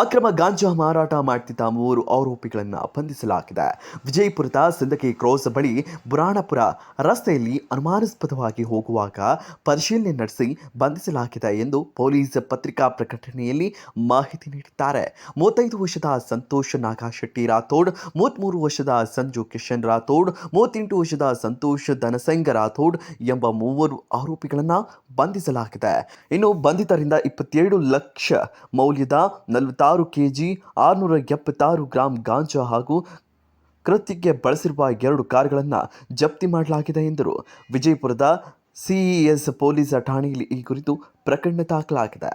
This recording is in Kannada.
ಅಕ್ರಮ ಗಾಂಜಾ ಮಾರಾಟ ಮಾಡ್ತಿದ್ದ ಮೂವರು ಆರೋಪಿಗಳನ್ನು ಬಂಧಿಸಲಾಗಿದೆ. ವಿಜಯಪುರದ ಸಿಂದಕಿ ಕ್ರೋಸ್ ಬಳಿ ಬುರಾಣಪುರ ರಸ್ತೆಯಲ್ಲಿ ಅನುಮಾನಾಸ್ಪದವಾಗಿ ಹೋಗುವಾಗ ಪರಿಶೀಲನೆ ನಡೆಸಿ ಬಂಧಿಸಲಾಗಿದೆ ಎಂದು ಪೊಲೀಸ್ ಪತ್ರಿಕಾ ಪ್ರಕಟಣೆಯಲ್ಲಿ ಮಾಹಿತಿ ನೀಡಿದ್ದಾರೆ. ಮೂವತ್ತೈದು ವರ್ಷದ ಸಂತೋಷ್ ನಾಗಶೆಟ್ಟಿ ರಾಥೋಡ್ ಮೂವತ್ತ್ಮೂರು ವರ್ಷದ ಸಂಜು ಕಿಶನ್ ರಾಥೋಡ್, ಮೂವತ್ತೆಂಟು ವರ್ಷದ ಸಂತೋಷ್ ಧನಸಂಗ ರಾಥೋಡ್ ಎಂಬ ಮೂವರು ಆರೋಪಿಗಳನ್ನು ಬಂಧಿಸಲಾಗಿದೆ. ಇನ್ನು ಬಂಧಿತರಿಂದ ಇಪ್ಪತ್ತೇಳು ಲಕ್ಷ ಮೌಲ್ಯದ ನಲವತ್ತಾರು ಕೆಜಿ ಆರುನೂರ ಎಪ್ಪತ್ತಾರು ಗ್ರಾಂ ಗಾಂಜಾ ಹಾಗೂ ಕೃತ್ಯಕ್ಕೆ ಬಳಸಿರುವ ಎರಡು ಕಾರುಗಳನ್ನು ಜಪ್ತಿ ಮಾಡಲಾಗಿದೆ ಎಂದರು. ವಿಜಯಪುರದ ಸಿಇಎಸ್ ಪೊಲೀಸ್ ಠಾಣೆಯಲ್ಲಿ ಈ ಕುರಿತು ಪ್ರಕರಣ ದಾಖಲಾಗಿದೆ.